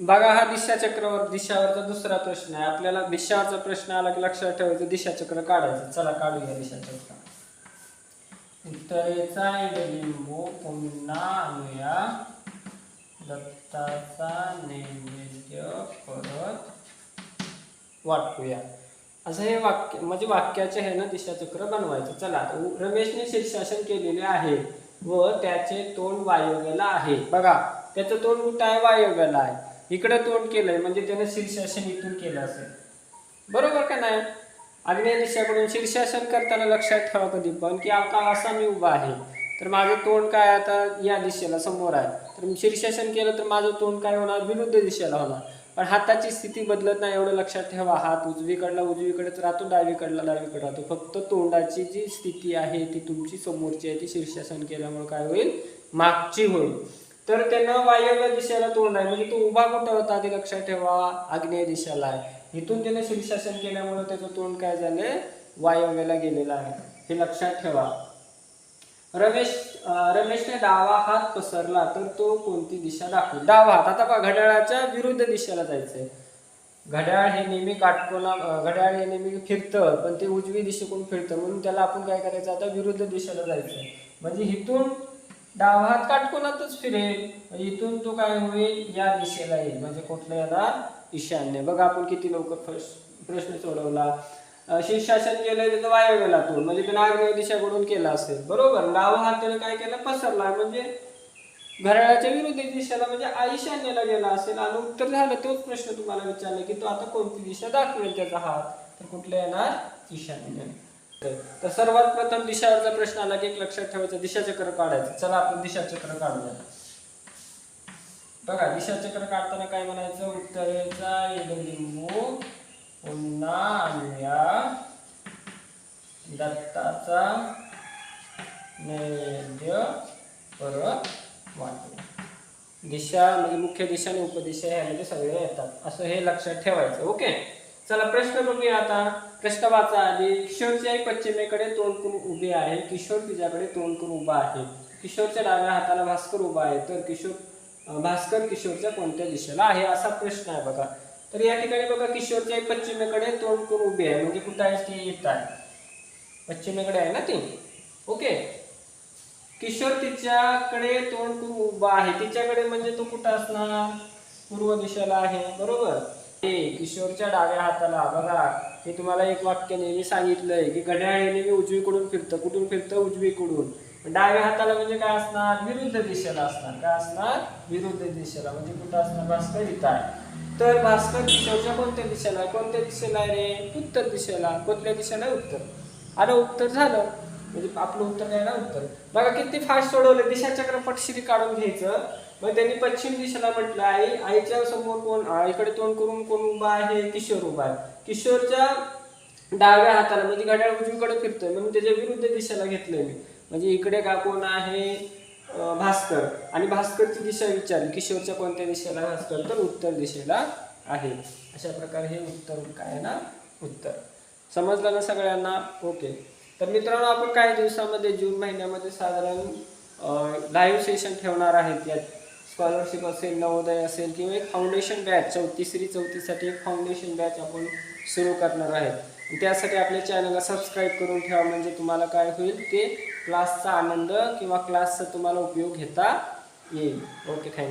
बघा हा दिशाचक्रावर दिशावरचा दुसरा प्रश्न आहे. आपल्याला दिशावरचा प्रश्न आला की लक्षात ठेवायचं दिशाचक्र काढायचं. चला काढूया दिशाचक्र. उत्तरेचा इडलिंबू पुन्हा आणूया. दत्ताचा नैवेद्य परत वाटूया. असं हे वाक्य म्हणजे वाक्याचे हे ना दिशाचक्र बनवायचं. चला रमेशने शीर्षासन केलेले आहे व त्याचे तोंड वायव्याला आहे. बघा त्याचं तोंड कुठं आहे? वायव्याला आहे. इकडं तोंड केलंय म्हणजे त्याने शीर्षासन इथून केलं असेल. बरोबर का नाही? आग्नेय दिशाकडून शीर्षासन करताना लक्षात ठेवा कधी पण की आता असा मी उभा आहे. तर माझं तोंड काय आता या दिशेला समोर आहे. तर शीर्षासन केलं तर माझं तोंड काय होणार? विरुद्ध दिशेला होणार. पण हाताची स्थिती बदलत नाही एवढं लक्षात ठेवा. हात उजवीकडला उजवीकडेच राहतो डावीकडला डावीकडे राहतो. फक्त तोंडाची जी स्थिती आहे ती तुमची समोरची आहे ती शीर्षासन केल्यामुळे काय होईल? मागची होईल. तर त्यानं वायव्य दिशेला तोंड आहे. म्हणजे तो उभा कुठं होता ते लक्षात ठेवा. आग्नेय दिशेला आहे. इथून त्याने शीर्षासन केल्यामुळे त्याचं तोंड काय झालंय वायव्यला गेलेलं आहे. हे लक्षात ठेवा. रमेश रमेशने डावा हात पसरला तर तो कोणती दिशा दाखवेल? डावा हात. आता पहा घड्याळाच्या विरुद्ध दिशेला जायचंय. घड्याळ हे नेहमी काटकोना घड्याळ हे नेहमी फिरतं पण ते उजवी दिशेकडून फिरतं. म्हणून त्याला आपण काय करायचं? आता विरुद्ध दिशेला जायचंय. म्हणजे इथून डावा हात काटकोनातच फिरेल इथून तो काय होईल? या दिशेला येईल. म्हणजे कुठलं येणार ईशान्य. बघा आपण किती लवकर प्रश्न सोडवला. शीर्षासन केलं त्याचं वायव्याला तोंड म्हणजे त्यानं आग्नेय दिशाकडून केला असेल. बरोबर? डावा हात त्यानं काय केलं? पसरला. म्हणजे घड्याळाच्या विरुद्ध दिशेला म्हणजे ईशान्येला गेला असेल. आणि उत्तर झालं. तोच प्रश्न तुम्हाला विचारला की तो आता कोणती दिशा दाखवेल त्याचा हात? तर कुठला येणार? ईशान्य. तर सर्वात प्रथम दिशावरचा प्रश्न आला की एक लक्षात ठेवायचं दिशाचक्र काढायचं. चला आपण दिशाचक्र काढूया. बघा दिशाचक्र काढताना काय म्हणायचं? उत्तरेचा इडलिंबू पुन्हा आणूया. दत्ताचा नैवेद्य परत वाटू दिशा म्हणजे मुख्य दिशा आणि उपदिशा ह्यामध्ये सगळे येतात. असं हे लक्षात ठेवायचं ओके? चला प्रश्न बघूया आता. प्रश्न वाचा आधी. किशोरची आई पश्चिमेकडे तोंड करून उभी आहे? किशोर तिच्याकडे तोंड करून उभा आहे? किशोरच्या डाव्या हाताला भास्कर उभा आहे. तर किशोर भास्कर किशोरच्या कोणत्या दिशेला आहे? असा प्रश्न आहे बघा. तर या ठिकाणी बघा किशोरची आई पश्चिमेकडे तोंड करून उभी आहे? म्हणजे कुठं आहे? ती येत आहे. पश्चिमेकडे आहे ना ती? ओके. किशोर तिच्याकडे तोंड करून उभा आहे? तिच्याकडे म्हणजे तो कुठं असणार? पूर्व दिशेला आहे. बरोबर? किशोरच्या डाव्या हाताला बघा हे तुम्हाला एक वाक्य नेहमी सांगितलंय की घड्याळ हे नेहमी उजवीकडून फिरतं. कुठून फिरतं? उजवीकडून. डाव्या हाताला म्हणजे काय असणार? विरुद्ध दिशेला असणार. काय असणार? विरुद्ध दिशेला. म्हणजे कुठं असणार? भास्कर इथं आहे. तर भास्कर किशोरच्या कोणत्या दिशेला आहे? कोणत्या दिशेला आहे रे? उत्तर दिशेला. कोणत्या दिशेला उत्तर. अरे उत्तर झालं. म्हणजे आपलं उत्तर नाही ना उत्तर. बघा किती फास्ट सोडवलं दिशाचक्र पटशिरी काढून घ्यायचं. मग त्यांनी पश्चिम दिशेला म्हटलं आई आईच्या समोर कोण? आईकडे तोंड करून कोण उभा आहे? किशोर उभा आहे. किशोरच्या डाव्या हाताला म्हणजे घड्याळ उजवीकडे फिरतोय. म्हणून त्याच्या विरुद्ध दिशेला घेतलंय मी. म्हणजे इकडे का कोण आहे? भास्कर. आणि भास्करची दिशा विचारली. किशोरच्या कोणत्या दिशेला? भास्कर तर उत्तर दिशेला आहे. अशा प्रकारे हे उत्तर काय आहे ना? उत्तर. समजलं ना सगळ्यांना? ओके. तर मित्रांनो आपण काही दिवसामध्ये जून महिन्यामध्ये साधारण लाईव्ह सेशन ठेवणार आहेत यात स्कॉलरशिप असेल नवोदय असेल किंवा एक फाउंडेशन बॅच चौ तिसरी चौथीसाठी एक फाउंडेशन बॅच आपण सुरू करणार आहेत त्यासाठी आपल्या चॅनलला सबस्क्राईब करून ठेवा म्हणजे तुम्हाला काय होईल ते क्लासचा आनंद किंवा क्लासचा तुम्हाला उपयोग घेता येईल. Okay thank you